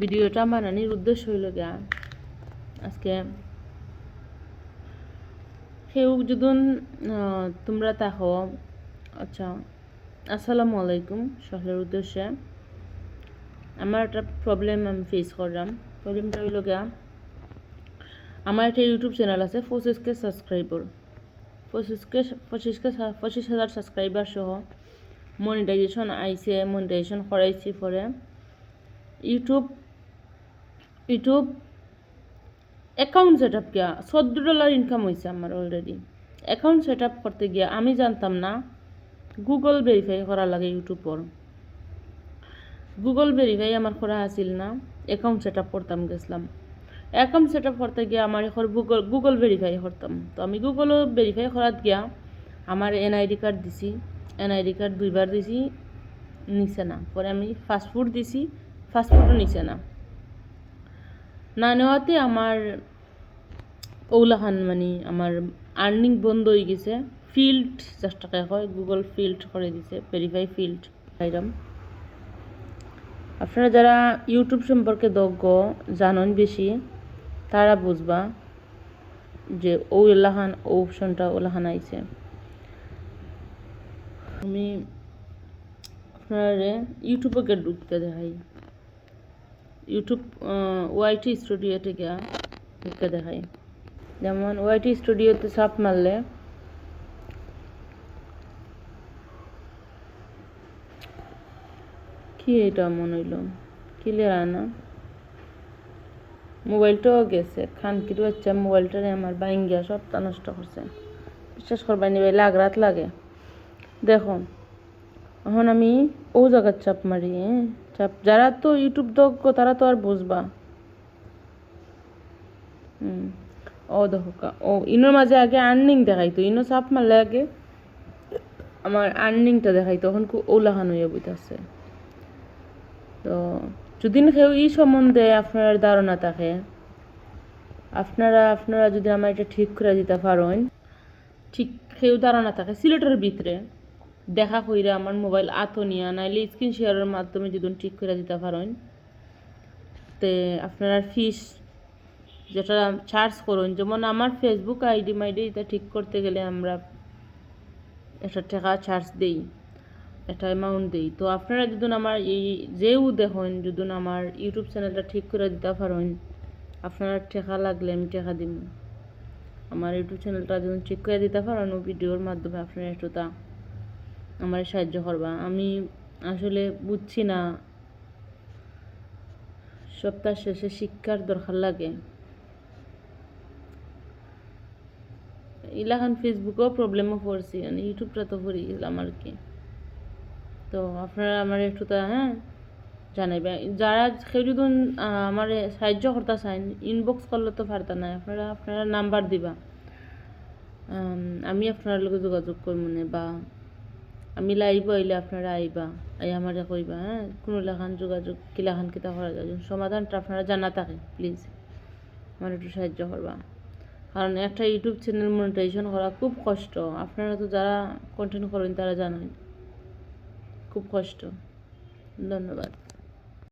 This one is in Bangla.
ভিডিওটা বানানির উদ্দেশ্য হইল গিয়া। আজকে কেউ যদি তোমরা তাহো আচ্ছা আসসালামু আলাইকুম সকলের উদ্দেশ্যে। আমার একটা প্রবলেম আমি ফেস করলাম। প্রবলেমটা হইল গিয়া, আমার একটা ইউটিউব চ্যানেল আছে পঁচিশ কে সাবস্ক্রাইবার পঁচিশ কে পঁচিশ হাজার সাবস্ক্রাইবার সহ মনিটাইজেশন আইছে মনিটাইজেশন করাইছি পরে। YouTube YouTube account set up গিয়া চোদ্দ ডলার ইনকাম হয়েছে আমার অলরেডি অ্যাকাউন্ট সেট আপ করতে গিয়া আমি জানতাম না গুগল ভেরিফাই করা লাগে ইউটিউবর গুগল ভেরিফাই আমার করা আছিল না অ্যাকাউন্ট সেট আপ করতাম গেছিলাম। অ্যাকাউন্ট সেট আপ করতে গিয়া আমার এখন গুগল গুগল ভেরিফাই করতাম। তো আমি গুগলও ভেরিফাই করাত গিয়া আমার এনআইডি কার্ড দিছি। এনআইডি কার্ড দুইবার দিছি, নিছে না। পরে আমি ফাস্টফুড দিছি ফাস্টফুডও নিছে না। না নেওয়াতে আমার ওলাখান মানে আমার আর্নিং বন্ধ হয়ে গেছে। ফিল্ড চেষ্টাকে হয় গুগল ফিল্ড করে দিছে ভেরিফাই ফিল্ড আইরাম আপনারা যারা ইউটিউব সম্পর্কে দজ্ঞ জানেন বেশি, তারা বুঝবা যে ও এলাহান ও অপশনটা ওলাহান আইছে। আমি আপনারা ইউটিউবে ঢুকতে দেখাই। ইউটিউব ওয়াইটি স্টুডিও থেকে ঢুকতে দেখাই। যেমন ওয়াইটি স্টুডিওতে সাপ মারলে কি এটা মনে হইল? ক্লিয়ার আনা মোবাইলটাও গেছে। খান খানকির বাচ্চা মোবাইলটারে আমার বাইঙ্গিয়া সবটা নষ্ট করছে। বিশ্বাস করবাই নিবে লাগ রাত লাগে। দেখো এখন আমি ও জায়গার চাপ মারি চাপ যারা তো ইউটিউব দক্ষ তারা তো আর বুঝবা। হুম। ও দেখো ও, ইনোর মাঝে আগে আর্নিং দেখাইতো, ইনো চাপ মারলে আগে আমার আর্নিংটা দেখাইতো তখন খুব ওলাহান হয়ে বইতাছে। তো যদি কেউ এই সম্বন্ধে আপনার ধারণা থাকে, আপনারা আপনারা যদি আমার এটা ঠিক করে দিতে পারেন, ঠিক কেউ ধারণা থাকে, সিলেটের ভিতরে। দেখা কইরা আমার মোবাইল আতো নিয়া, নাইলে স্ক্রিন শেয়ারের মাধ্যমে যদি ঠিক করে দিতে পারেন তে আপনারা ফিস যেটা চার্জ করুন যেমন আমার ফেসবুক আইডি মাইডি এটা ঠিক করতে গেলে আমরা একটা টাকা চার্জ দেই, একটা অ্যামাউন্ট দিই। তো আপনারা যদি আমার এই যেও দেখুন যদি আমার ইউটিউব চ্যানেলটা ঠিক করে দিতে পারেন আপনারা টাকা লাগলে আমি টাকা দিব আমার ইউটিউব চ্যানেলটা যদি ঠিক করে দিতে পারেন ভিডিওর মাধ্যমে আপনারা একটু তা আমার সাহায্য করবা। আমি আসলে বুঝছি না। সপ্তাহ শেষে শিক্ষার দরকার লাগে। ইলাখান ফেসবুকেও প্রবলেমও পড়ছি মানে ইউটিউবটা তো পড়ে গেলাম আর কি। তো আপনারা আমার একটু তা হ্যাঁ জানাইবে। যারা কেউ যদি আমার সাহায্য করতে চান ইনবক্স করলে তো পারতা না। আপনারা আপনারা নাম্বার দিবা। আমি আপনার লগে যোগাযোগ করব না বা আমি লাইব, আইলে আপনারা আইবা। আই আমার কইবা হ্যাঁ? কোনো লেখান যোগাযোগ কিলাখান কিতা করা যায়? সমাধানটা আপনারা জানা থাকে প্লিজ আমার একটু সাহায্য করবা। কারণ একটা ইউটিউব চ্যানেল মনিটাইজেশন করা খুব কষ্ট। আপনারা তো যারা কন্টেন্ট করেন, তারা জানেন। খুব কষ্ট। ধন্যবাদ।